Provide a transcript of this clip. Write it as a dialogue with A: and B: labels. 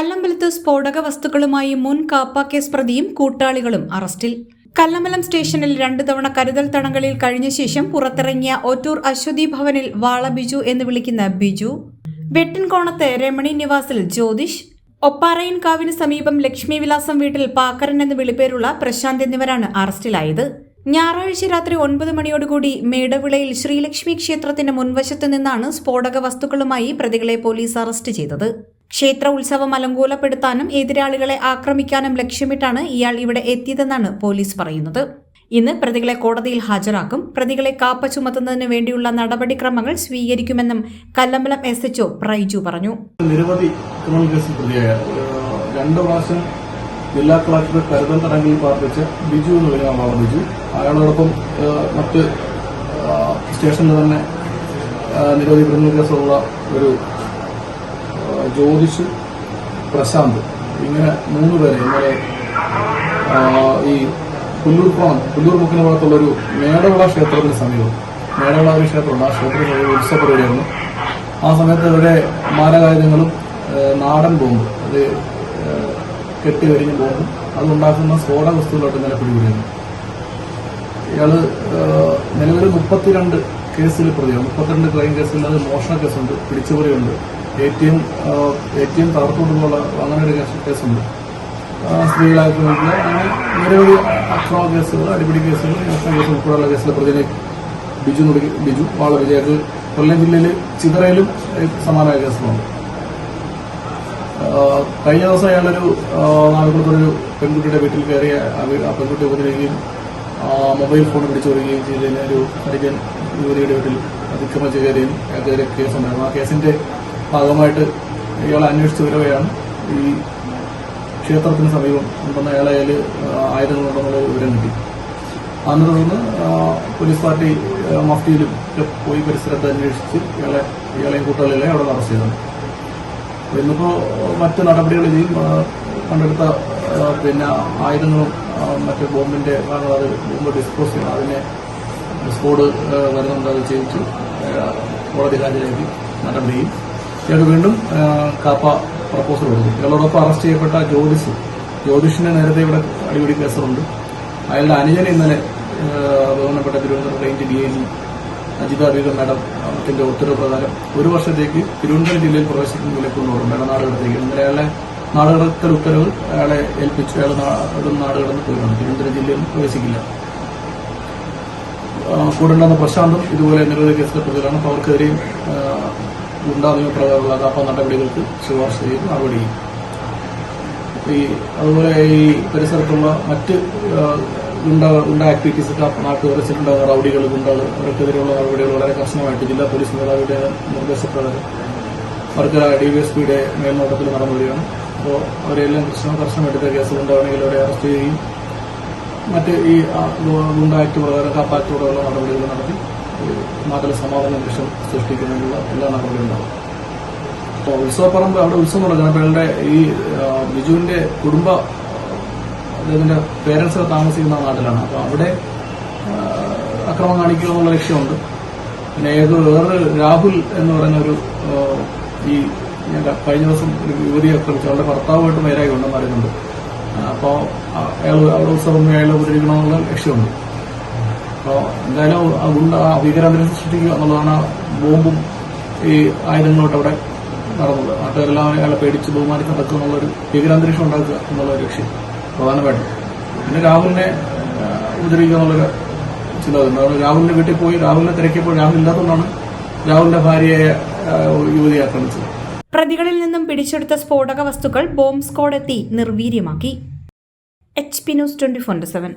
A: കല്ലമ്പലത്ത് സ്ഫോടക വസ്തുക്കളുമായി മുൻ കാപ്പ കേസ് പ്രതിയും കൂട്ടാളികളും അറസ്റ്റിൽ. കല്ലമ്പലം സ്റ്റേഷനിൽ രണ്ടു തവണ കരുതൽ തടങ്കലിൽ കഴിഞ്ഞ ശേഷം പുറത്തിറങ്ങിയ ഒറ്റൂർ അശ്വതി ഭവനിൽ വാള ബിജു എന്ന് വിളിക്കുന്ന ബിജു. വെട്ടിൻകോണത്ത് രമണി നിവാസിൽ ജ്യോതിഷ്. ഒപ്പാറയിൻ കാവിന് സമീപം ലക്ഷ്മി വിലാസം വീട്ടിൽ പാക്കരൻ എന്ന് വിളിപ്പേരുള്ള പ്രശാന്ത് എന്നിവരാണ് അറസ്റ്റിലായത്. ഞായറാഴ്ച രാത്രി ഒൻപത് മണിയോടുകൂടി മേടവിളയിൽ ശ്രീലക്ഷ്മി ക്ഷേത്രത്തിന്റെ മുൻവശത്ത് നിന്നാണ് സ്ഫോടക വസ്തുക്കളുമായി പ്രതികളെ പോലീസ് അറസ്റ്റ് ചെയ്തത്. ക്ഷേത്ര ഉത്സവം അലങ്കോലപ്പെടുത്താനും എതിരാളികളെ ആക്രമിക്കാനും ലക്ഷ്യമിട്ടാണ് ഇയാൾ ഇവിടെ എത്തിയതെന്നാണ് പോലീസ് പറയുന്നത്. ഇന്ന് പ്രതികളെ കോടതിയിൽ ഹാജരാക്കും. പ്രതികളെ കാപ്പ ചുമത്തുന്നതിന് വേണ്ടിയുള്ള നടപടിക്രമങ്ങൾ സ്വീകരിക്കുമെന്നും കല്ലമ്പലം എസ് എച്ച്ഒ പ്രൈജു പറഞ്ഞു.
B: നിരവധി ക്രിമിനൽ കേസിൽ പ്രതിയായ രണ്ടു പ്രാവശ്യം ജില്ലാ കളക്ടർ കരുതൽ തടങ്കിൽ പാർപ്പിച്ച ബിജു എന്ന് പറയുന്ന ആളാണ് ബിജു. അയാളോടൊപ്പം മറ്റ് സ്റ്റേഷനിൽ തന്നെ നിരവധി ക്രിമിനൽ കേസുള്ള ഒരു ജ്യോതിഷ് പ്രശാന്ത്. ഇങ്ങനെ മൂന്ന് പേരെ ഇന്നലെ ഈ പുല്ലൂർപ്പാണ് പുല്ലൂർ മുക്കിന് ഭാഗത്തുള്ളൊരു മേടവിള ക്ഷേത്രത്തിന് സമീപം. മേടവിള ഒരു ക്ഷേത്രമുണ്ട്. ആ ക്ഷേത്രത്തിൽ ഒരു ഉത്സവ പരിപാടിയായിരുന്നു. ആ സമയത്ത് ഇവിടെ മാരകായുധങ്ങളും ഏഹ്, നാടൻ ബോംബ് അത് കെട്ടി വരിഞ്ഞ ബോംബും അതുണ്ടാക്കുന്ന സ്ഫോടക വസ്തുക്കളായിട്ട് ഇന്നലെ പിടികൂടിയിരുന്നു. ഇയാൾ നിലവിൽ മുപ്പത്തിരണ്ട് കേസിൽ പ്രതിയാണ്. മുപ്പത്തിരണ്ട് ക്രൈം കേസിൽ അത് മോഷണ കേസുണ്ട് പിടിച്ചുപറിയുണ്ട്. A T M A T M തകർത്തുകൊണ്ടുള്ള അങ്ങനെ ഒരു കേസ് കേസുണ്ട്. സ്ത്രീകളെ ആക്രമിക്കുക അങ്ങനെ നിരവധി അക്രമ കേസുകൾ അടിപിടി കേസുകൾ മോഷണ കേസ് ഉൾപ്പെടെയുള്ള കേസിലെ പ്രതിനെ ബിജു നുടി ബിജു വാള വിജയക്ക് കൊല്ലം ജില്ലയിൽ ചിതറയിലും സമാനമായ കേസുകളുണ്ട്. കഴിഞ്ഞ ദിവസം അയാളൊരു നാലുകുളത്തൊരു പെൺകുട്ടിയുടെ വീട്ടിൽ കയറി ആ പെൺകുട്ടി ഉപദ്രവിക്കുകയും മൊബൈൽ ഫോൺ പിടിച്ചു വരികയും ചെയ്തതിന് ഒരു ഹരിജൻ യുവതിയുടെ വീട്ടിൽ അതിക്രമം ചെയ്യുകയും അതൊരു കേസുണ്ടായിരുന്നു ആ കേസിന്റെ ഭാഗമായിട്ട് ഇയാളെ അന്വേഷിച്ചു വരവെയാണ് ഈ ക്ഷേത്രത്തിന് സമീപം ഉണ്ടെന്ന അയാളെ അയാൾ ആയുധങ്ങളുണ്ടെന്നുള്ള വിവരം കിട്ടി. അന്ന് തുടർന്ന് പോലീസ് പാർട്ടി മഫ്തിയിലും ഒക്കെ പോയി പരിസരത്ത് അന്വേഷിച്ച് ഇയാളെ ഇയാളെയും കൂട്ടാളികളെ അവിടെ അറസ്റ്റ് ചെയ്തത് ഇന്നിപ്പോ മറ്റ് നടപടികൾ ചെയ്യും കണ്ടെടുത്ത പിന്നെ ആയിരുന്നു മറ്റേ ബോംബിന്റെ കാരണം അത് ബോംബ് ഡിസ്പോസ് ചെയ്യണം അതിനെ സ്കോഡ് വരുന്നുണ്ട്. അത് ചെയ്യിച്ചു. കോടതി ഹാജരാക്കി. നടപടിയും ഇയാൾക്ക് വീണ്ടും കാപ്പ പ്രപ്പോസൽ കൊടുക്കും ഇയാളോടൊപ്പം അറസ്റ്റ് ചെയ്യപ്പെട്ട ജ്യോതിഷ്. ജ്യോതിഷിന് നേരത്തെ ഇവിടെ അടിപിടി കേസുണ്ട് അയാളുടെ അനുജനെ ഇന്നലെ ബഹുമാനപ്പെട്ട Thiruvananthapuram range D I G Ajitha Begum മാഡത്തിന്റെ ഉത്തരവ് പ്രകാരം ഒരു വർഷത്തേക്ക് തിരുവനന്തപുരം ജില്ലയിൽ പ്രവേശിക്കുന്ന വിലക്കുള്ളവർ മേടനാടുകളിലേക്ക് ഇന്നലെ അയാളെ നാടുകടത്തൽ ഉത്തരവ് അയാളെ ഏൽപ്പിച്ചു. അയാൾ നാടും നാടുകടന്ന് പോയിട്ടുണ്ട്. തിരുവനന്തപുരം ജില്ലയിൽ പ്രവേശിക്കില്ല. കൂടുണ്ടെന്ന പ്രശാന്തും ഇതുപോലെ നിരവധി കേസിലെ പ്രതികളാണ്. അപ്പോൾ അവർക്കെതിരെയും ആ, പ്രകാരമുള്ള കാപ്പ നടപടികൾക്ക് ശുപാർശ ചെയ്ത് നടപടി ചെയ്യും. ഈ അതുപോലെ ഈ പരിസരത്തുള്ള മറ്റ് ഗുണ്ട ഗുണ്ട ആക്ടിവിറ്റീസ് നാട്ടുകാരസിലുണ്ടാകുന്ന റൌഡികൾ ഗുണ്ടകൾ അവർക്കെതിരെയുള്ള നടപടികൾ വളരെ കർശനമായിട്ട് ജില്ലാ പോലീസ് മേധാവിയുടെ നിർദ്ദേശപ്രകാരം. വർക്കല പിയുടെ മേൽനോട്ടത്തിൽ നടന്നു വരികയാണ് അപ്പോൾ അവരെല്ലാം കർശന കേസ് കേസുകളുണ്ടാവണമെങ്കിൽ അവരെ അറസ്റ്റ് ചെയ്യുകയും മറ്റ് ഈ ഗുണ്ട ആക്ട് പ്രകാരം കാപ്പ് ആക്ട് പ്രകാരമുള്ള നടപടികൾ നടത്തി മാതല സമാധാന അന്തരീക്ഷം സൃഷ്ടിക്കുന്നതിനുള്ള എല്ലാ നടപടികളും ഉണ്ടാവും അപ്പോൾ ഉത്സവപ്പറമ്പ് അവിടെ ഉത്സവം നടക്കുന്നത് അയാളുടെ ഈ ബിജുവിന്റെ കുടുംബ അദ്ദേഹത്തിന്റെ പേരൻസ് താമസിക്കുന്ന നാട്ടിലാണ്. അപ്പോൾ അവിടെ അക്രമം കാണിക്കുക എന്നുള്ള ലക്ഷ്യമുണ്ട്. പിന്നെ ഏത് വേറൊരു രാഹുൽ എന്ന് പറയുന്ന ഒരു ഈ ഞാൻ കഴിഞ്ഞ ദിവസം ഒരു യുവതിയെ ആക്രമിച്ചു അവളുടെ ഭർത്താവുമായിട്ട് നേരായി ഉണ്ടെന്ന് പറയുന്നുണ്ട് അപ്പോൾ അയാൾ അവിടെ ഉത്സവം അയാളെ ഉപദ്രവിക്കണമെന്നുള്ള ലക്ഷ്യമുണ്ട്. അപ്പോൾ എന്തായാലും ഗുണ്ട ആ ഭീകരാന്തരം സൃഷ്ടിക്കുക എന്നുള്ളതാണ് ബോംബും ഈ ആയുധങ്ങളോട്ട് അവിടെ നടന്നത്. നാട്ടുകാരെല്ലാം അയാളെ പേടിച്ച് ബഹുമാനിച്ച് നടക്കുക എന്നുള്ളൊരു ഭീകരാന്തരീക്ഷം ഉണ്ടാക്കുക എന്നുള്ള ലക്ഷ്യം പ്രധാനമായിട്ടും. പിന്നെ രാഹുലിനെ ഉപദ്രവിക്കുക എന്നുള്ളൊരു അതുകൊണ്ട് രാഹുലിന്റെ വീട്ടിൽ പോയി രാഹുലിനെ തിരക്കിയപ്പോൾ രാഹുൽ ഇല്ലാത്തതുകൊണ്ടാണ് രാഹുലിന്റെ ഭാര്യയെ യുവതി ആക്രമിച്ചത്.
A: പ്രതികളിൽ നിന്നും പിടിച്ചെടുത്ത സ്ഫോടക വസ്തുക്കൾ ബോംബ് സ്ക്വാഡ് എത്തി നിർവീര്യമാക്കി. H P news twenty four seven.